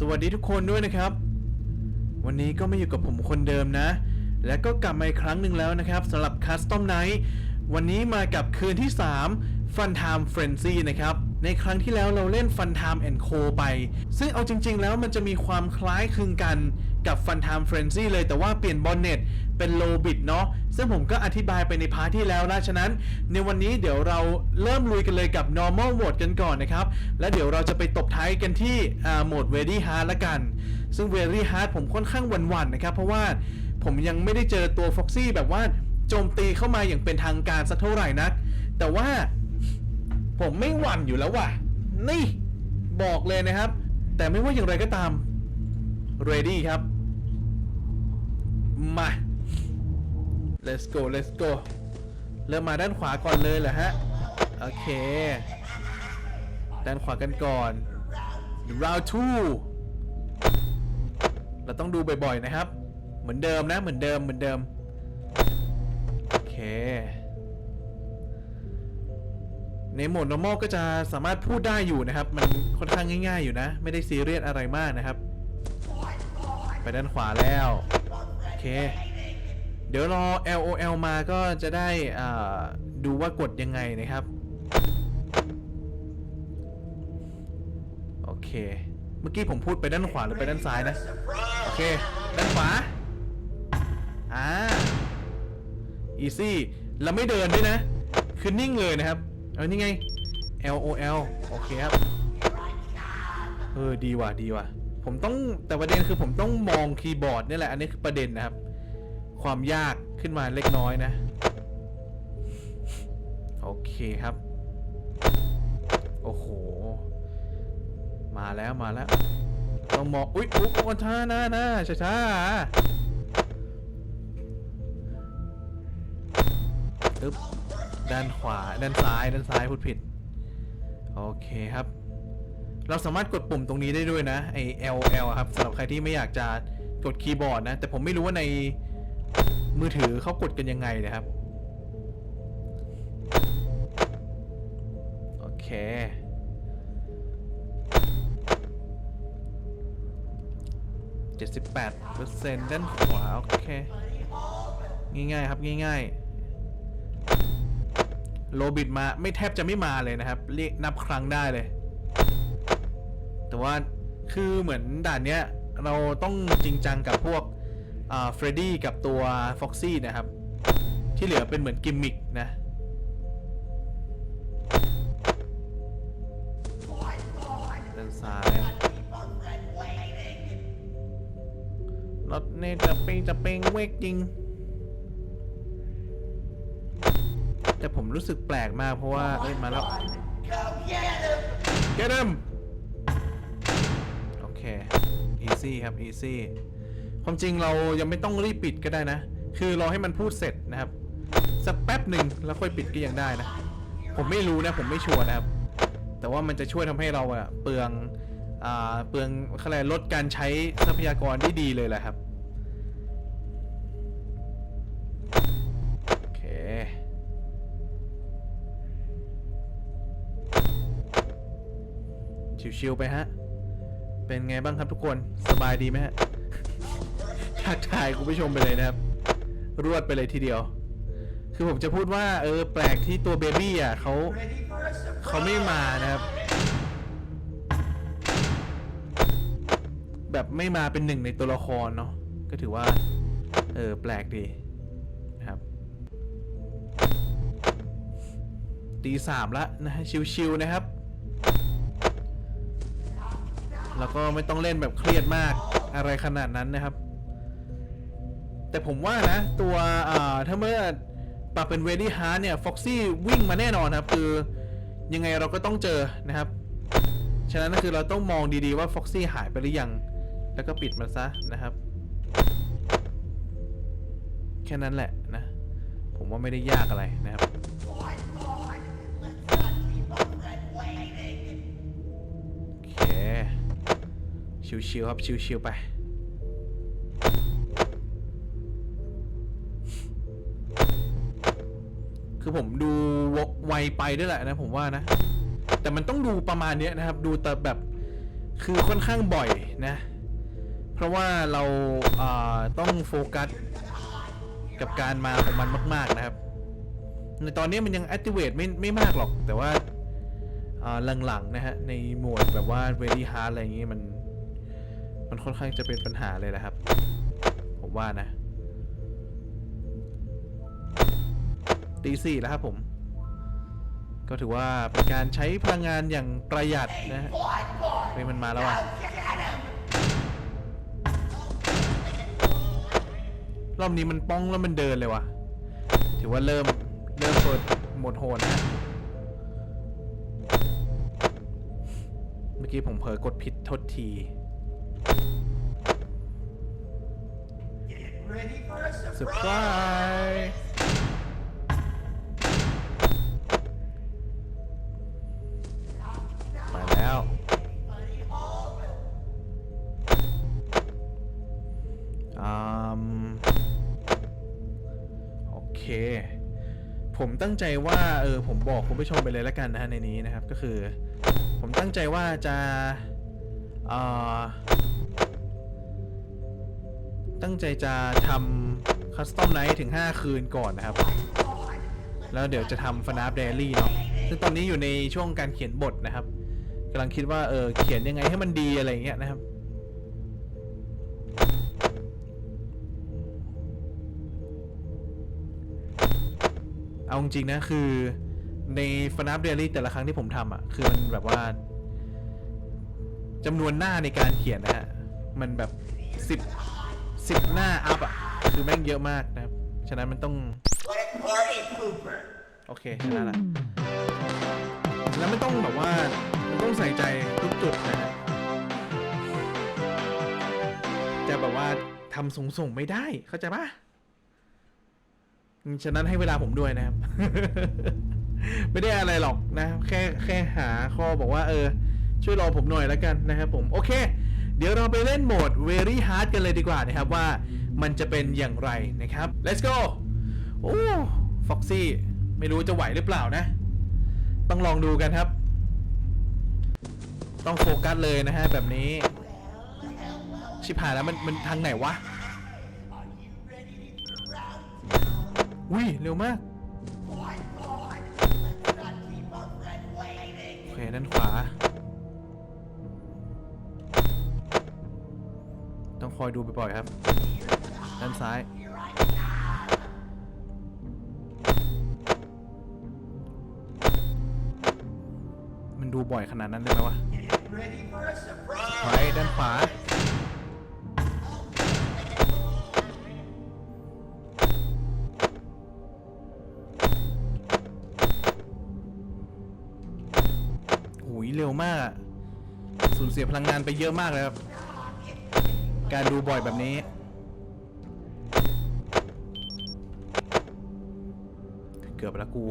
สวัสดีทุกคนด้วยนะครับ วันนี้ก็มาอยู่กับผมคนเดิมนะ และก็กลับมาอีกครั้งหนึ่งแล้วนะครับสำหรับ Custom Night วันนี้มากับคืนที่ 3 Fun Time Frenzy นะครับ ในครั้งที่แล้วเราเล่น Fun Time and Co ไป ซึ่งเอาจริง ๆ แล้วมันจะมีความคล้ายคลึงกันกับ Fun Time Frenzy เลยแต่ว่าเปลี่ยนบอนเน็ตเป็น low bit เนาะซึ่งผมก็อธิบายไปในพาร์ทที่แล้วนะฉะนั้น ในวันนี้เดี๋ยวเราเริ่มลุยกันเลยกับ normal mode กันก่อนนะครับ และเดี๋ยวเราจะไปตบท้ายกันที่โหมด very hard ละกัน ซึ่ง very hard ผมค่อนข้างหวันๆนะครับ เพราะว่าผมยังไม่ได้เจอตัว Foxy แบบว่าโจมตีเข้ามาอย่างเป็นทางการสักเท่าไหร่นัก แต่ว่า ผมไม่หวั่นอยู่แล้วว่ะ นี่ บอกเลยนะครับ แต่ไม่ว่าอย่างไรก็ตาม ready ครับ มา let's go let's go เริ่มมาด้านขวาก่อนเลยเหรอฮะ โอเค ด้านขวากันก่อน round two เราต้องดูบ่อยๆนะครับ เหมือนเดิมนะ เหมือนเดิม เหมือนเดิม โอเค ในโหมด normal ก็จะสามารถพูดได้อยู่นะครับ มันค่อนข้างง่าย ๆอยู่นะ ไม่ได้ซีเรียสอะไรมากนะครับ ไปด้านขวาแล้ว โอเค เดี๋ยวรอ LOL มาก็จะได้ดูว่ากดยังไงนะครับ โอเค เมื่อกี้ผมพูดไปด้านขวาหรือไปด้านซ้ายนะ โอเค ด้านขวา อ่า easy เราไม่เดินด้วยนะ คือนิ่งเลยนะครับ เอานี่ไง LOL โอเคครับ เออดีว่ะดีว่ะ ผมต้องแต่ประเด็นคือผมต้องมองคีย์บอร์ดนี่แหละ อันนี้คือประเด็นนะครับ ความยากขึ้นมาเล็กน้อยนะ โอเคครับ โอ้โห มาแล้วมาแล้ว ต้องมอง อุ๊ยอุ๊ยอุ๊ยช้านะนะช้าช้าอึ๊บ ด้านขวา ด้านซ้าย ด้านซ้ายพูดผิด โอเคครับ เราสามารถกดปุ่มตรงนี้ได้ด้วยนะไอ L L อะครับสำหรับใครที่ไม่อยากจะกดคีย์บอร์ดนะ แต่ผมไม่รู้ว่าในมือถือเขากดกันยังไงนะครับ โอเค 78เปอร์เซ็นต์ด้านขวา โอเค ง่ายๆครับ ง่ายๆ โลบิดมาไม่แทบจะไม่มาเลยนะครับ เรียกนับครั้งได้เลย แต่ว่าคือเหมือนด่านเนี้ย เราต้องจริงจังกับพวกเฟรดดี้กับตัวฟ็อกซี่นะครับ ที่เหลือเป็นเหมือนกิมมิกนะด้านซ้ายรถเนจะเแต่ผมรู้สึกแปลกมากเพราะว่าเอ้ยมาแล้ว get him โอเค easy ครับ easy ความจริงเรายังไม่ต้องรีบปิดก็ได้นะ คือรอให้มันพูดเสร็จนะครับสักแป๊บหนึ่งแล้วค่อยปิดก็ยังได้นะ ผมไม่รู้นะผมไม่ชัวร์นะครับ แต่ว่ามันจะช่วยทำให้เราอะเปลืองอ่าเปลืองอะไรลดการใช้ทรัพยากรได้ดีเลยแหละครับ ชิวๆไปฮะ เป็นไงบ้างครับทุกคนสบายดีไหมฮะทักทายคุณผู้ชมไปเลยนะครับ รวดไปเลยทีเดียว คือผมจะพูดว่า เออ แปลกที่ตัวเบบี้อะเขาเขาไม่มานะครับ แบบไม่มาเป็นหนึ่งในตัวละครเนาะก็ถือว่า เออ แปลกดีนะครับตีสามละนะฮะชิวๆนะครับ แล้วก็ไม่ต้องเล่นแบบเครียดมากอะไรขนาดนั้นนะครับ แต่ผมว่านะ ตัวอ่าถ้าเมื่อปรับเป็น Ready Hard เนี่ย Foxy วิ่งมาแน่นอนครับ คือยังไงเราก็ต้องเจอนะครับ ฉะนั้นก็คือเราต้องมองดีๆว่า Foxy หายไปหรือยัง แล้วก็ปิดมันซะนะครับ แค่นั้นแหละนะ ผมว่าไม่ได้ยากอะไรนะครับ ชิวๆครับชิวๆไปคือผมดูไวไปด้วยแหละนะผมว่านะ แต่มันต้องดูประมาณนี้นะครับ ดูแต่แบบคือค่อนข้างบ่อยนะ เพราะว่าเราเอ่อต้องโฟกัสกับการมาของมันมาก ๆนะครับ ในตอนนี้มันยัง activate ไม่ไม่มากหรอก แต่ว่าอ่าหลังๆนะฮะในโหมดแบบว่า very hard อะไรอย่างงี้มัน มันค่อนข้างจะเป็นปัญหาเลยแหละครับ ผมว่านะตีสี่แล้วครับผม ก็ถือว่าเป็นการใช้พลังงานอย่างประหยัดนะฮะเฮ้ยมันมาแล้วอะรอบนี้มันป้องแล้วมันเดินเลยว่ะ ถือว่าเริ่มเริ่มเปิดหมดโหดนะเมื่อกี้ผมเผลอกดผิดทษที Ready for a surprise? ส์ไปแล้วอืมโอเค ผมตั้งใจว่าเออผมบอกคุณผู้ชมไปเลยแล้วกันนะฮะในนี้นะครับก็คือ ผมตั้งใจว่าจะเอ่อ ตั้งใจจะทำคัสตอมไนท์ถึง 5 คืนก่อนนะครับ แล้วเดี๋ยวจะทำฟนาฟเดลี่เนาะซึ่งตอนนี้อยู่ในช่วงการเขียนบทนะครับกำลังคิดว่าเออเขียนยังไงให้มันดีอะไรเงี้ยนะครับเอาจริงนะคือในฟนาฟเดลี่แต่ละครั้งที่ผมทำอะ คือมันแบบว่าจำนวนหน้าในการเขียนนะฮะ มันแบบสิบ สิบหน้าอัพอะ คือแม่งเยอะมากนะครับ ฉะนั้นมันต้อง What a party pooper! โอเคชนะละแล้วไม่ต้องแบบว่ามันต้องใส่ใจทุกจุดนะฮะจะแบบว่าทำส่งๆไม่ได้ เข้าใจปะฉะนั้นให้เวลาผมด้วยนะครับ ไม่ได้อะไรหรอกนะ แค่แค่หาข้อบอกว่า เออ ช่วยรอผมหน่อยแล้วกันนะครับผม โอเค เดี๋ยวเราไปเล่นโหมด very hard กันเลยดีกว่านะครับว่ามันจะเป็นอย่างไรนะครับ let's go โอ้ฟ็อกซี่ไม่รู้จะไหวหรือเปล่านะ ต้องลองดูกันครับ ต้องโฟกัสเลยนะฮะแบบนี้ ชิบหายแล้วมันมันทางไหนวะอุ้ยเร็วมากโอเคด้านขวา ต้องคอยดูบ่อยๆครับ ด้านซ้าย มันดูบ่อยขนาดนั้นเลยไหมวะไว้ surprise? ด้านขวาโอ้ยเร็วมาก สูญเสียพลังงานไปเยอะมากเลยครับ การดูบ่อยแบบนี้ เกือบแล้วกู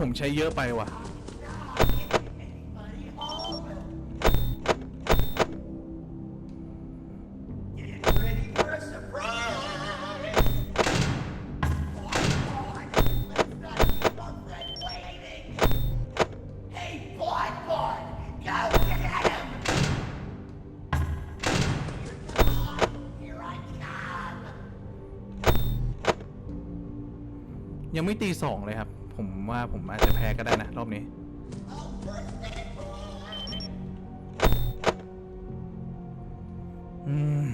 ผมใช้เยอะไปว่ะ ยังไม่ตีสองเลยครับ ว่าผมอาจจะแพ้ก็ได้นะ รอบนี้ อืม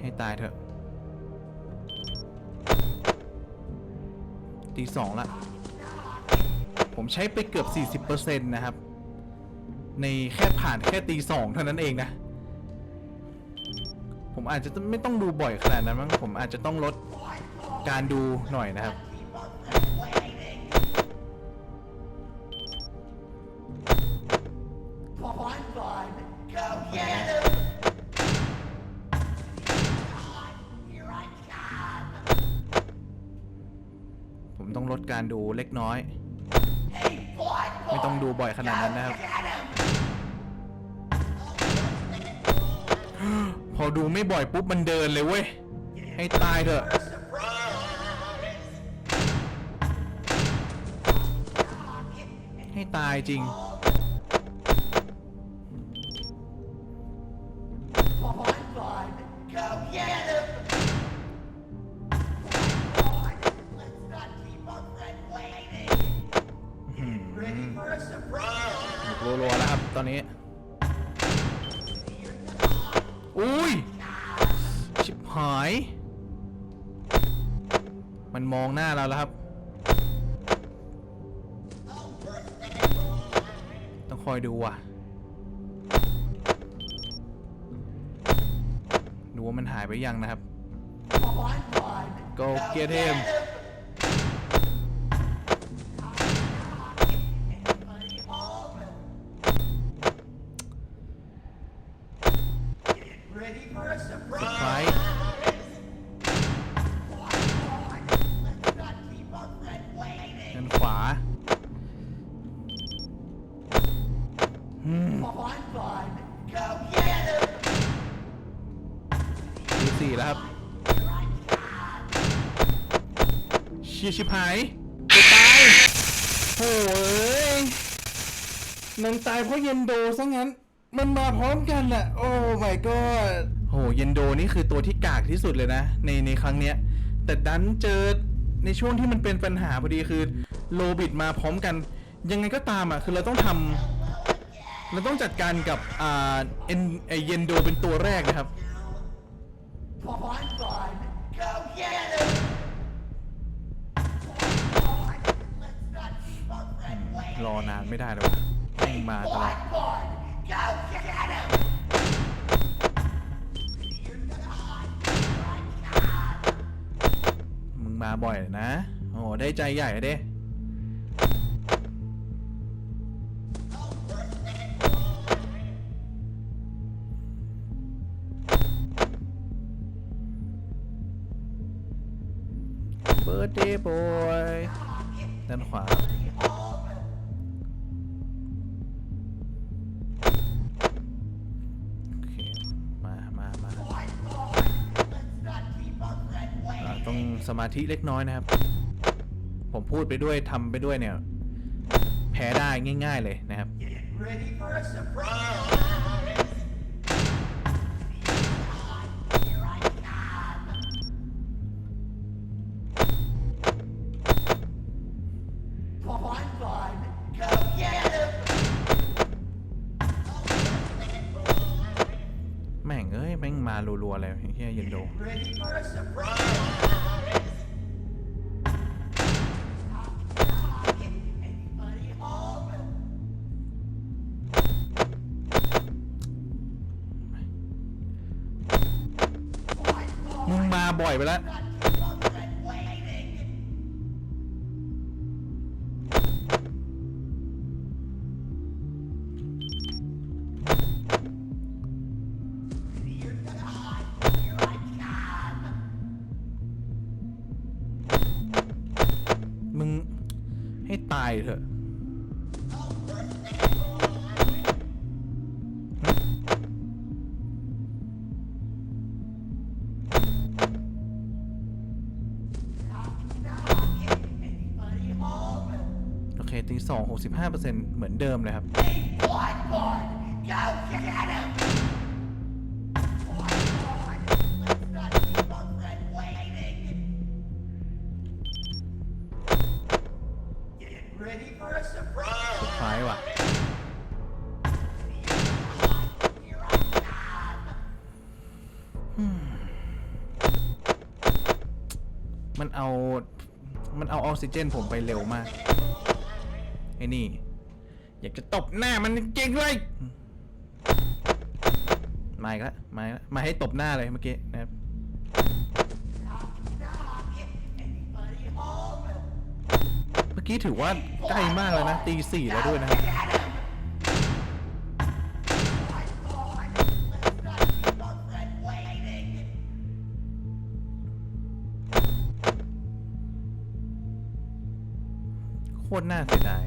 ให้ตายเถอะตีสองละ ผมใช้ไปเกือบ 40%นะครับ ในแค่ผ่านแค่ตีสองเท่านั้นเองนะ ผมอาจจะไม่ต้องดูบ่อยขนาดนั้นมั้งผมอาจจะต้องลดการดูหน่อยนะครับ ผมต้องลดการดูเล็กน้อย ไม่ต้องดูบ่อยขนาดนั้นนะครับ พอดูไม่บ่อยปุ๊บมันเดินเลยเว้ย ให้ตายเถอะให้ตายจริง อนนี้ อุ้ย ชิบหาย มันมองหน้าเราแล้วครับ ต้องคอยดูว่ะ ดูว่ามันหายไปยังนะครับ Come on, bud. Go get him. ชียชิบหายจะตายโอ้ยนางตายเพราะเยนโดซะงั้น มันมาพร้อมกันอะโอ้ my god โหเยนโดนี่คือตัวที่กากที่สุดเลยนะ ในในครั้งเนี้ย แต่ดันเจอในช่วงที่มันเป็นปัญหาพอดีคือโลบิดมาพร้อมกัน ยังไงก็ตามอะคือเราต้องทำเราต้องจัดการกับอ่าเอ็นไอเยนโดเป็นตัวแรกนะครับ รอนานไม่ได้เลยวะแม่งมาตลอดมึงมาบ่อยนะ โอ้ได้ใจใหญ่เด้เบิร์ดเดย์บอยด้านขวา มาธิเล็กน้อยนะครับ ผมพูดไปด้วยทำไปด้วยเนี่ย แพ้ได้ง่าย ๆเลยนะครับ Get ready for a surprise. Here I come. Come on, bud. Go get him. แม่งเอ้ย แม่งมารัวๆเลยเฮียเย็นโด บ่อยไปแล้ว มึงให้ตายเถอะ 2 65%เหมือนเดิมเลยครับ สุดท้ายว่ะ มันเอา มันเอาออกซิเจนผมไปเร็วมาก อ้นี่ อยากจะตบหน้ามันจริงเลยมาอีกแล้วมาแล้วมาให้ตบหน้าเลยเมื่อกี้นะครับเมื่อกี้ถือว่าใกล้มากแล้วนะตีสี่แล้วด้วยนะครับโคตรน่าเสียดาย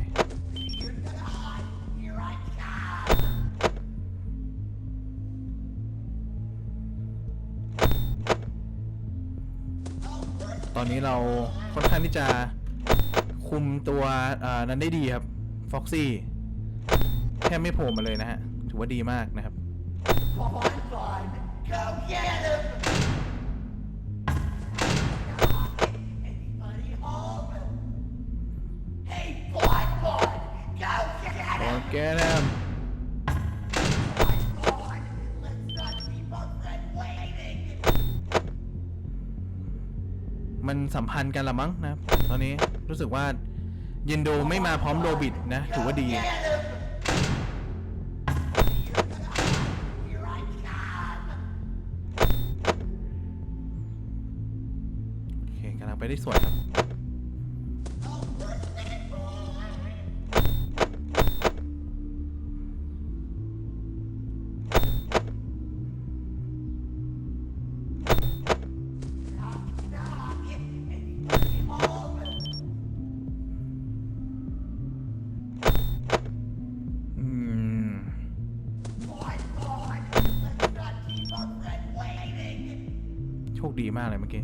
ตอนนี้เราค่อนข้างที่จะคุมตัวเอ่อนั้นได้ดีครับฟ็อกซี่แทบไม่โผล่มาเลยนะฮะ ถือว่าดีมากนะครับ Come on, bud. Go มันสัมพันธ์กันละมั้งนะ ตอนนี้รู้สึกว่าเยนโดไม่มาพร้อมโรบิดนะ ถือว่าดีโอเคกำลังไปได้สวยครับ มากเลยเมื่อกี้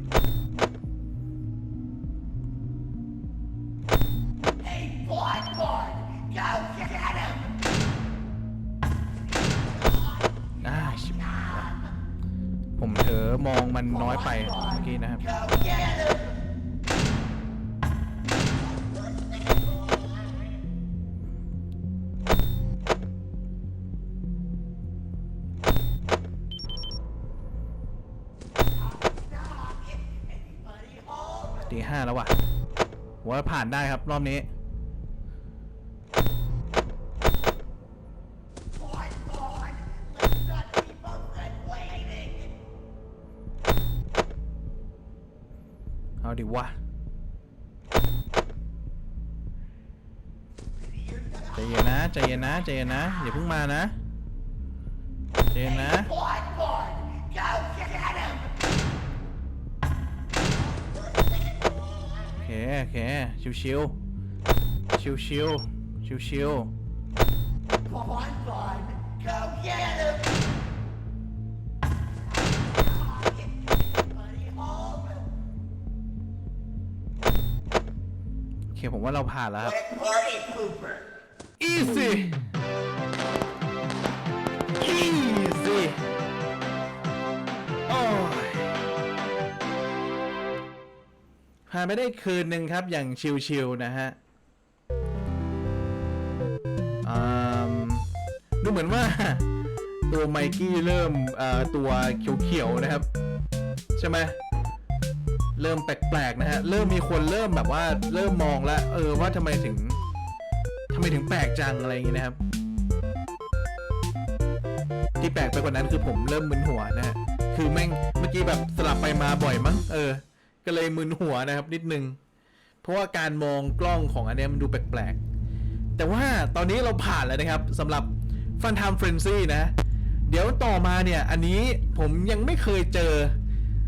ผมเถอมองมันน้อยไปเมื่อกี้นะครับ แล้วว่ะผมว่าผ่านได้ครับ รอบนี้ เอาดิวะใจเย็นนะใจเย็นนะใจเย็นนะอย่าเพิ่งมานะใจเย็นนะ โอเคโอเคชิวชิวชิวชิวชิวชิว Come on, bud. Go get him. Anybody home? โอเคผมว่าเราผ่านแล้วครับ What a party pooper. easy easy ไปได้คืนหนึ่งครับอย่างชิวๆนะฮะดูเหมือนว่าตัวไมกี้เริ่มตัวเขียวๆนะครับ ใช่ไหมเริ่มแปลกๆนะฮะ เริ่มมีคนเริ่มแบบว่าเริ่มมองแล้ว เออว่าทำไมถึงทำไมถึงแปลกจังอะไรอย่างงี้นะครับ ที่แปลกไปกว่านั้นคือผมเริ่มมึนหัวนะฮะคือแม่งเมื่อกี้แบบสลับไปมาบ่อยมั้งเออ ก็เลยมึนหัวนะครับนิดนึง เพราะว่าการมองกล้องของอันเนี้ยมันดูแปลกๆ แต่ว่าตอนนี้เราผ่านแล้วนะครับสำหรับฟัน Time Frenzy นะ เดี๋ยวต่อมาเนี่ย อันนี้ผมยังไม่เคยเจอ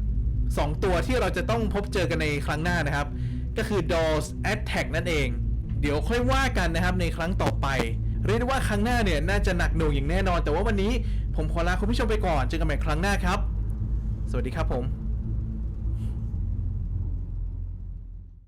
2 ตัวที่เราจะต้องพบเจอกันในครั้งหน้านะครับ ก็คือ Dolls Attack นั่นเอง เดี๋ยวค่อยว่ากันนะครับในครั้งต่อไป เรียกว่าครั้งหน้าเนี่ยน่าจะหนักหน่วงอย่างแน่นอน แต่ว่าวันนี้ผมขอลาคุณผู้ชมไปก่อนเจอกันใหม่ครั้งหน้าครับ สวัสดีครับผม